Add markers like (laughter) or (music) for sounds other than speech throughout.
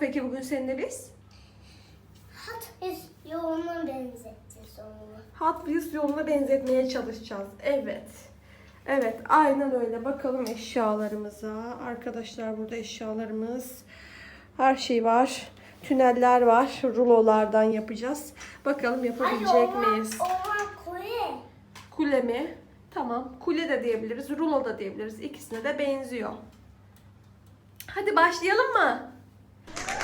peki bugün seninle biz? Hat biz yoğuna benzeteceğiz onu. Hot Wheels yoluna benzetmeye çalışacağız. Evet. Evet aynen öyle. Bakalım eşyalarımıza. Arkadaşlar burada eşyalarımız. Her şey var. Tüneller var. Rulolardan yapacağız. Bakalım yapabilecek miyiz? Oha kule. Kule mi? Tamam. Kule de diyebiliriz. Rulo da diyebiliriz. İkisine de benziyor. Hadi başlayalım mı?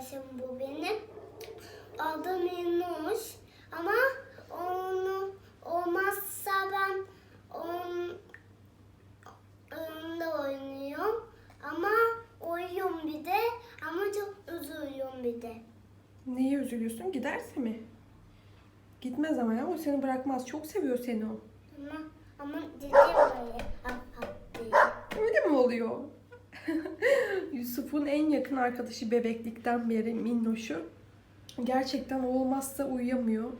arkadaşım bu benim. Adı Minnoş. Ama onu olmazsa ben onun önünde oynuyorum. Ama uyuyorum bir de. Ama çok üzülüyorum bir de. Neye üzülüyorsun? Giderse mi? Gitmez ama ya. O seni bırakmaz. Çok seviyor seni o. Ama ama dedim öyle. Hap diye. Öyle mi oluyor? Yusuf'un en yakın arkadaşı bebeklikten beri Minnoş'u. Gerçekten olmazsa uyuyamıyor.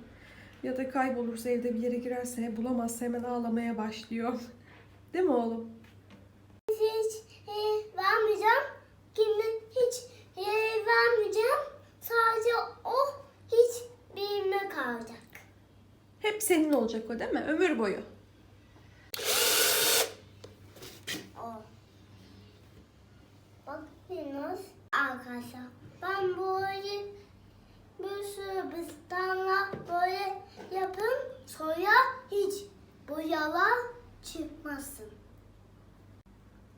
Ya da kaybolursa evde bir yere girerse bulamazsa hemen ağlamaya başlıyor. (laughs) Değil mi oğlum? Hiç e, vermeyeceğim. Kimi hiç e, vermeyeceğim. Sadece o hiç benimle kalacak. Hep senin olacak o değil mi? Ömür boyu. O. Bak Yunus. Arkadaşlar ben böyle bir sürü bistanla böyle yapın. Sonra hiç bu yalan çıkmasın.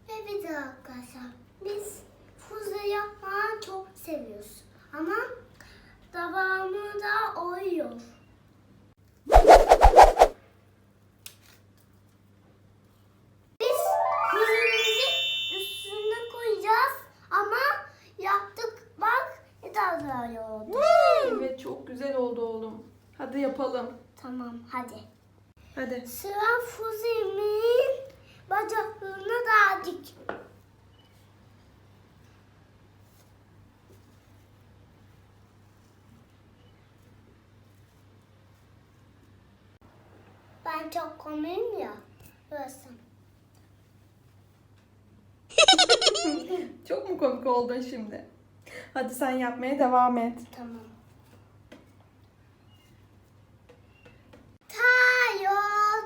Evet arkadaşlar biz füze yapmayı çok seviyoruz. Ama devamı da oluyor. Daha oldu. Evet çok güzel oldu oğlum. Hadi yapalım. Tamam hadi. Hadi. Sıra füzemin bacaklarına dağıdık. Ben çok komiyim ya. Burası. (laughs) Çok mu komik oldun şimdi? Hadi sen yapmaya devam et. Tamam. Tayo,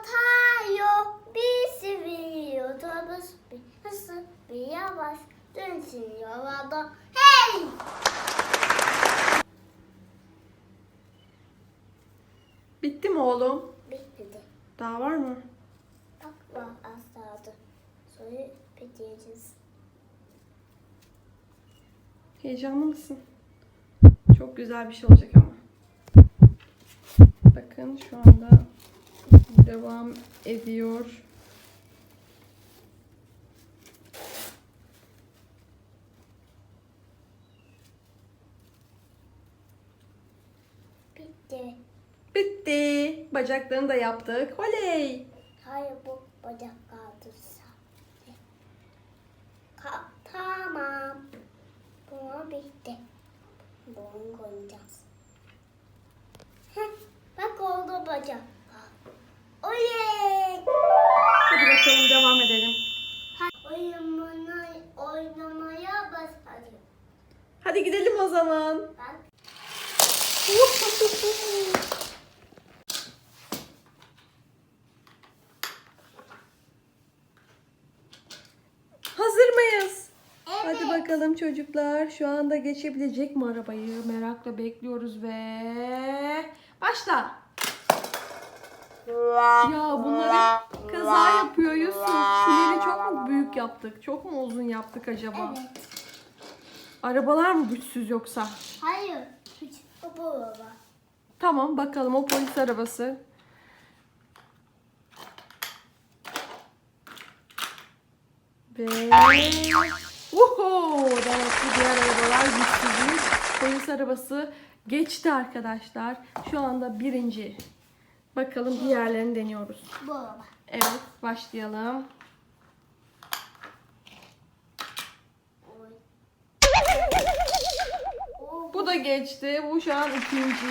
tayo, bir sivri otobüs, bir hızlı, bir yavaş, dönsün yolda. Hey! Bitti mi oğlum? Bitmedi. Daha var mı? Bak var aşağıda. Sonra bitireceğiz. Heyecanlı mısın? Çok güzel bir şey olacak ama. Bakın şu anda devam ediyor. Bitti. Bitti. Bacaklarını da yaptık. Oley. Hayır bu bacak kaldı sadece. Ka- tamam. Bu bitti. Bunu koyacağız. Heh, bak oldu bacak. Oley! Hadi bakalım devam edelim. Ha, Oyununu oynamaya başladım. Hadi gidelim o zaman. Bak. Hazır mıyız? Evet. Hadi bakalım çocuklar. Şu anda geçebilecek mi arabayı? Merakla bekliyoruz ve başla. Ya bunları kaza yapıyor Yusuf. Tüneli çok mu büyük yaptık? Çok mu uzun yaptık acaba? Evet. Arabalar mı güçsüz yoksa? Hayır. Hiç bu baba. Tamam bakalım o polis arabası. Ve... Uhu! Demek ki diğer arabalar güçsüzmüş. Polis arabası geçti arkadaşlar. Şu anda birinci. Bakalım diğerlerini deniyoruz. Bu araba. Evet başlayalım. Oo, Bu da geçti. Bu şu an ikinci.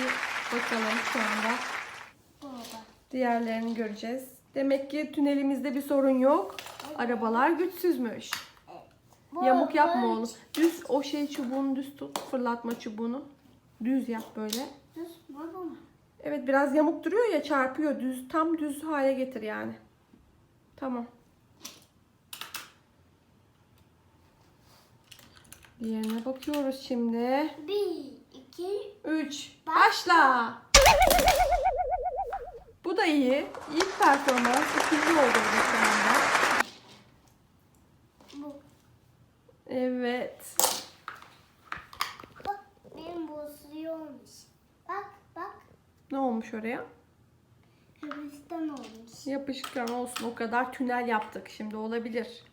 Bakalım şu anda. Diğerlerini göreceğiz. Demek ki tünelimizde bir sorun yok. Arabalar güçsüzmüş. Yamuk yapma oğlum. Düz o şey çubuğunu düz tut. Fırlatma çubuğunu. Düz yap böyle. Düz bu araba mı? Evet biraz yamuk duruyor ya çarpıyor. Düz tam düz hale getir yani. Tamam. Diğerine bakıyoruz şimdi. Bir, iki, 3 başla. Bu da iyi. İlk performans. ikinci oldu bu şu anda. bu. Evet. Bak benim bozuyormuş. Bak bak. Ne olmuş oraya? Hristiyan olmuş. Yapışkan olsun. O kadar tünel yaptık. Şimdi olabilir.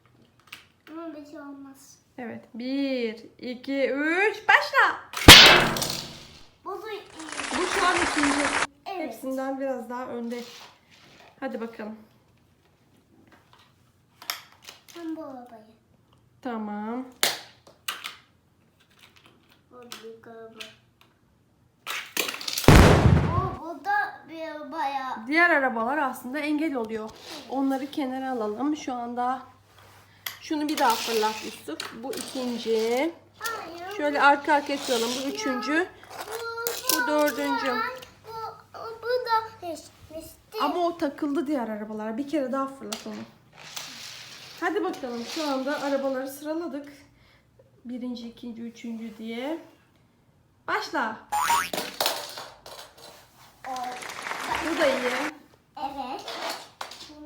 Ama bir şey olmaz. Evet. 1, 2, 3 başla. İyi. Bu şu an ikinci. Evet. Hepsinden biraz daha önde. Hadi bakalım. Sen bu arabayı. Tamam. Bu büyük araba. Oo, bu da bir araba ya. Diğer arabalar aslında engel oluyor. Onları kenara alalım. Şu anda şunu bir daha fırlat Yusuf. Bu ikinci. Hayır. Şöyle arka arkaya koyalım. Bu üçüncü. Bu, Bu dördüncü. Bu, bu da. Ama o takıldı diğer arabalar. Bir kere daha fırlat onu. Hadi bakalım. Şu anda arabaları sıraladık. Birinci, ikinci, üçüncü diye. Başla. Bu da iyi. Evet.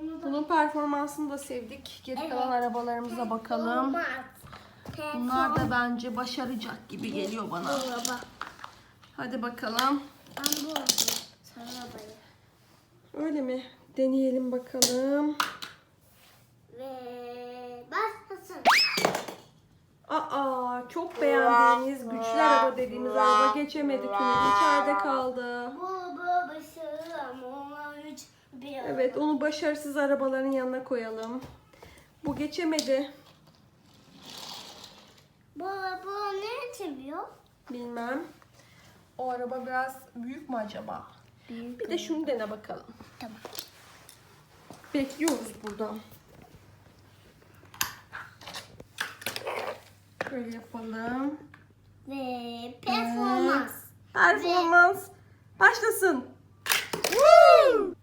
Bunu da Bunun performansını da sevdik. Geri Evet. kalan arabalarımıza bakalım. Bunlar da bence başaracak gibi geliyor bana. Hadi bakalım. Ben bu arabayı. Öyle mi? Deneyelim bakalım. Aa, çok beğendiğimiz güçlü araba dediğimiz araba geçemedi tüneli. içeride kaldı. Bu araba başarılı ama onlar Evet, onu başarısız arabaların yanına koyalım. Bu geçemedi. Bu araba ne çeviriyor? Bilmem. O araba biraz büyük mü acaba? Büyük. Bir de şunu dene bakalım. Tamam. Bekliyoruz buradan. Böyle yapalım. Ve performans. Performans başlasın. Woo!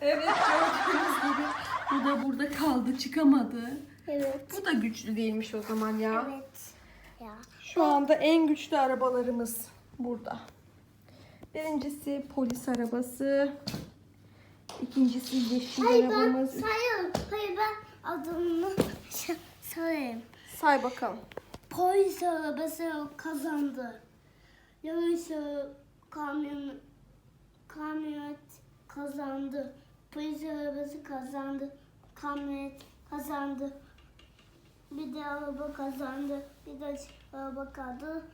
Evet gördüğünüz gibi bu da burada kaldı çıkamadı. Evet. Bu da güçlü değilmiş o zaman ya. Evet. Ya. Şu anda en güçlü arabalarımız burada. Birincisi polis arabası. İkincisi yeşil Hayır ben arabamız. sayarım. Hayır ben adımını sa- (laughs) sayayım. Say bakalım. Polis arabası kazandı. Yarış ara- kamyon kazandı. Polis arabası kazandı. Kamyonet kazandı. Bir de araba kazandı. Bir de araba kazandı.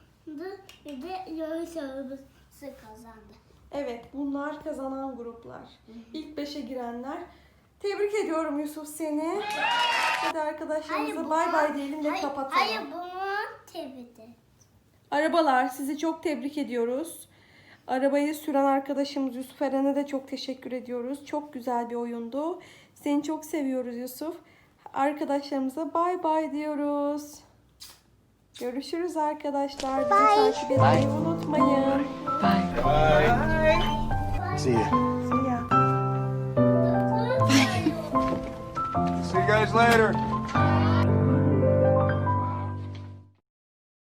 Bir de yarış arabası kazandı. Evet bunlar kazanan gruplar. İlk beşe girenler. Tebrik ediyorum Yusuf seni. Hadi arkadaşlarımıza bay bay diyelim ve kapatalım. Hayır bunu tebrik. Arabalar sizi çok tebrik ediyoruz. Arabayı süren arkadaşımız Yusuf Eren'e de çok teşekkür ediyoruz. Çok güzel bir oyundu. Seni çok seviyoruz Yusuf. Arkadaşlarımıza bay bay diyoruz. Görüşürüz arkadaşlar. Bizi takip etmeyi unutmayın. See ya. See ya. See you guys later.